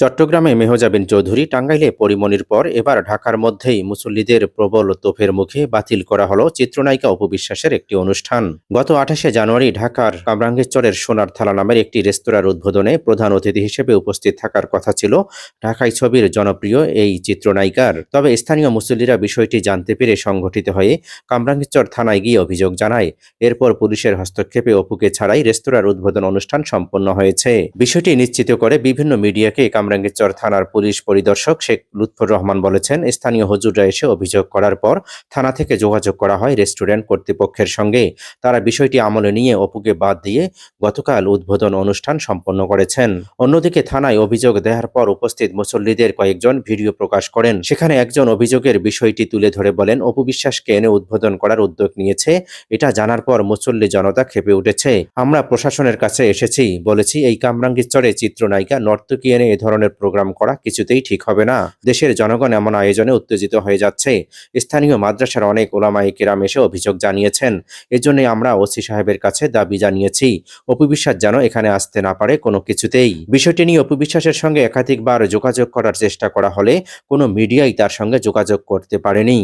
চট্টগ্রামে মেহজাবিন চৌধুরী টাঙ্গাইলে পরিমণির পর এবার ঢাকার মধ্যেই মুসল্লিদের প্রবল তোফের মুখে বাতিল করা হলো চিত্রনায়িকা অপবিশ্বাসের একটি অনুষ্ঠান। গত আঠাশে জানুয়ারি ঢাকার কামরাঙ্গীরচরের সোনার থালা নামের একটি রেস্তোরাঁর উদ্বোধনে প্রধান অতিথি হিসেবে উপস্থিত থাকার কথা ছিল ঢাকাই ছবির জনপ্রিয় এই চিত্রনায়িকার। তবে স্থানীয় মুসল্লিরা বিষয়টি জানতে পেরে সংগঠিত হয়ে কামরাঙ্গীরচর থানায় গিয়ে অভিযোগ জানায়, এরপর পুলিশের হস্তক্ষেপে অপুকে ছাড়াই রেস্তোরাঁর উদ্বোধন অনুষ্ঠান সম্পন্ন হয়েছে। বিষয়টি নিশ্চিত করে বিভিন্ন মিডিয়াকে কামরাঙ্গীরচর থানার পুলিশ পরিদর্শক শেখ লুৎফর রহমান বলেছেন, স্থানীয় হুজুররা এসে অভিযোগ করার পর থানা থেকে যোগাযোগ করা হয় রেস্টুরেন্ট কর্তৃপক্ষের সঙ্গে। তারা বিষয়টি আমলে নিয়ে অপুকে বাদ দিয়ে গতকাল উদ্বোধন অনুষ্ঠান সম্পন্ন করেছেন। অন্যদিকে থানায় অভিযোগ দেওয়ার পর উপস্থিত মুসল্লিদের কয়েকজন ভিডিও প্রকাশ করেন। সেখানে একজন অভিযোগের বিষয়টি তুলে ধরে বলেন, অপু বিশ্বাসকে এনে উদ্বোধন করার উদ্যোগ নিয়েছে। এটা জানার পর মুসল্লি জনতা খেপে উঠেছে। আমরা প্রশাসনের কাছে এসেছি, বলেছি, এই কামরাঙ্গীরচরে চিত্রনায়িকা নর্তকী এনে এ ধরনের প্রোগ্রাম করা কিছুতেই ঠিক হবে না। দেশের জনগণ এমন আয়োজনে উত্তেজিত হয়ে যাচ্ছে। স্থানীয় মাদ্রাসার অনেক ওলামাই কেরাম এসে অভিযোগ জানিয়েছেন, এজন্যই আমরা ওসি সাহেবের কাছে দাবি জানিয়েছি। অপবিশ্বাস যেন এখানে আসতে না পারে কোনো কিছুতেই। বিষয়টি নিয়ে অপবিশ্বাসের সঙ্গে একাধিকবার যোগাযোগ করার চেষ্টা করা হলে কোনো মিডিয়াই তার সঙ্গে যোগাযোগ করতে পারেনি।